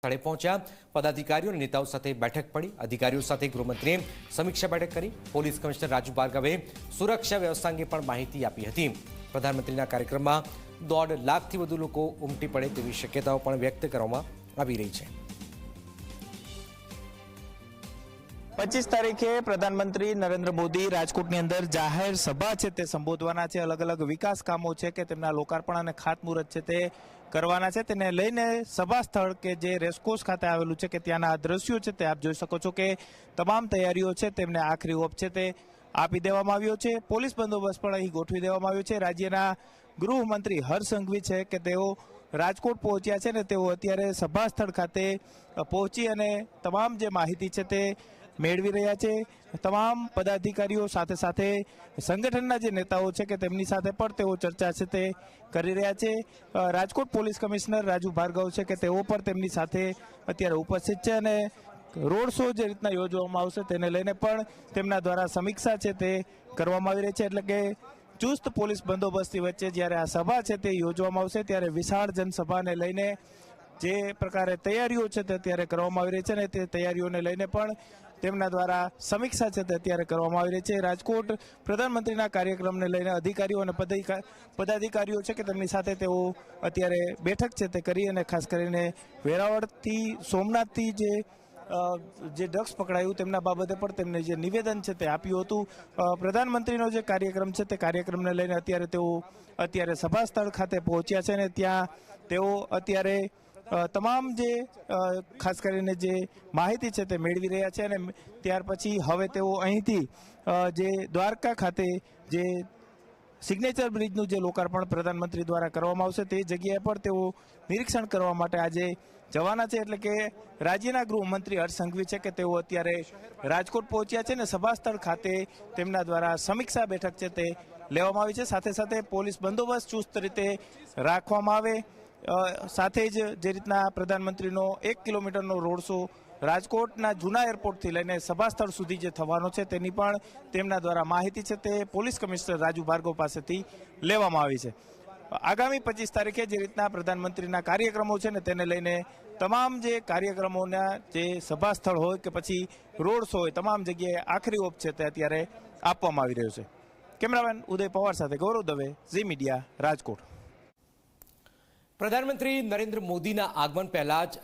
સ્થળે પહોંચ્યા. પદાધિકારીઓ અને નેતાઓ સાથે બેઠક પડી. અધિકારીઓ સાથે ગૃહમંત્રીએ સમીક્ષા બેઠક કરી. પોલીસ કમિશનર રાજુ ભાર્ગવે સુરક્ષા વ્યવસ્થા અંગે પણ માહિતી આપી હતી. પ્રધાનમંત્રીના કાર્યક્રમમાં દોઢ લાખથી વધુ લોકો ઉમટી પડે તેવી શક્યતાઓ પણ વ્યક્ત કરવામાં આવી રહી છે. પચીસ તારીખે પ્રધાનમંત્રી નરેન્દ્ર મોદી રાજકોટની અંદર જાહેર સભા છે, તે સંબોધવાના છે. અલગ અલગ વિકાસ કામો છે કે તેમના લોકાર્પણ અને ખાતમુહૂર્ત છે તે કરવાના છે. તેને લઈને સભા સ્થળ કે જે રેસકોર્સ ખાતે આવેલું છે કે ત્યાંના દ્રશ્યો છે તે આપ જોઈ શકો છો કે તમામ તૈયારીઓ છે, તેમને આખરી ઓપ છે તે આપી દેવામાં આવ્યો છે. પોલીસ બંદોબસ્ત પણ અહીં ગોઠવી દેવામાં આવ્યો છે. રાજ્યના ગૃહમંત્રી હર્ષ સંઘવી છે કે તેઓ રાજકોટ પહોંચ્યા છે ને તેઓ અત્યારે સભા સ્થળ ખાતે પહોંચી અને તમામ જે માહિતી છે તે મેળવી રહ્યા છે. તમામ પદાધિકારીઓ સાથે સાથે સંગઠનના જે નેતાઓ છે કે તેમની સાથે પણ તેઓ ચર્ચા છે તે કરી રહ્યા છે. રાજકોટ પોલીસ કમિશનર રાજુ ભાર્ગવ છે કે તેઓ પણ તેમની સાથે અત્યારે ઉપસ્થિત છે અને રોડ શો જે રીતના યોજવામાં આવશે તેને લઈને પણ તેમના દ્વારા સમીક્ષા છે તે કરવામાં આવી રહી છે. એટલે કે ચુસ્ત પોલીસ બંદોબસ્તી વચ્ચે જ્યારે આ સભા છે તે યોજવામાં આવશે ત્યારે વિશાળ જનસભાને લઈને જે પ્રકારે તૈયારીઓ છે તે અત્યારે કરવામાં આવી રહી છે ને તે તૈયારીઓને લઈને પણ તેમના દ્વારા સમીક્ષા છે તે અત્યારે કરવામાં આવી રહી છે. રાજકોટ પ્રધાનમંત્રીના કાર્યક્રમને લઈને અધિકારીઓ અને પદાધિકા- પદાધિકારીઓ છે કે તેમની સાથે તેઓ અત્યારે બેઠક છે તે કરી અને ખાસ કરીને વેરાવળથી સોમનાથથી જે જે ડ્રગ્સ પકડાયું તેમના બાબતે પણ તેમને જે નિવેદન છે તે આપ્યું હતું. પ્રધાનમંત્રીનો જે કાર્યક્રમ છે તે કાર્યક્રમને લઈને અત્યારે તેઓ અત્યારે સભા સ્થળ ખાતે પહોંચ્યા છે અને ત્યાં તેઓ અત્યારે તમામ જે ખાસ કરીને જે માહિતી છે તે મેળવી રહ્યા છે અને ત્યાર પછી હવે તેઓ અહીંથી જે દ્વારકા ખાતે જે સિગ્નેચર બ્રિજનું જે લોકાર્પણ પ્રધાનમંત્રી દ્વારા કરવામાં આવશે તે જગ્યાએ પર તેઓ નિરીક્ષણ કરવા માટે આજે જવાના છે. એટલે કે રાજ્યના ગૃહમંત્રી હર્ષ સંઘવી છે કે તેઓ અત્યારે રાજકોટ પહોંચ્યા છે ને સભાસ્થળ ખાતે તેમના દ્વારા સમીક્ષા બેઠક છે તે લેવામાં આવી છે. સાથે સાથે પોલીસ બંદોબસ્ત ચુસ્ત રીતે રાખવામાં આવે. સાથે જ જે રીતના પ્રધાનમંત્રીનો એક કિલોમીટરનો રોડ શો રાજકોટના જૂના એરપોર્ટથી લઈને સભાસ્થળ સુધી જે થવાનો છે તેની પણ તેમના દ્વારા માહિતી છે તે પોલીસ કમિશનર રાજુ ભાર્ગવ પાસેથી લેવામાં આવી છે. આગામી પચીસ તારીખે જે રીતના પ્રધાનમંત્રીના કાર્યક્રમો છે ને તેને લઈને તમામ જે કાર્યક્રમોના જે સભાસ્થળ હોય કે પછી રોડ શો હોય, તમામ જગ્યાએ આખરી ઓપ છે તે અત્યારે આપવામાં આવી રહ્યો છે. કેમેરામેન ઉદય પવાર સાથે ગૌરવ દવે, ઝી મીડિયા, રાજકોટ. પ્રધાનમંત્રી નરેન્દ્ર મોદીના આગમન પહેલા જ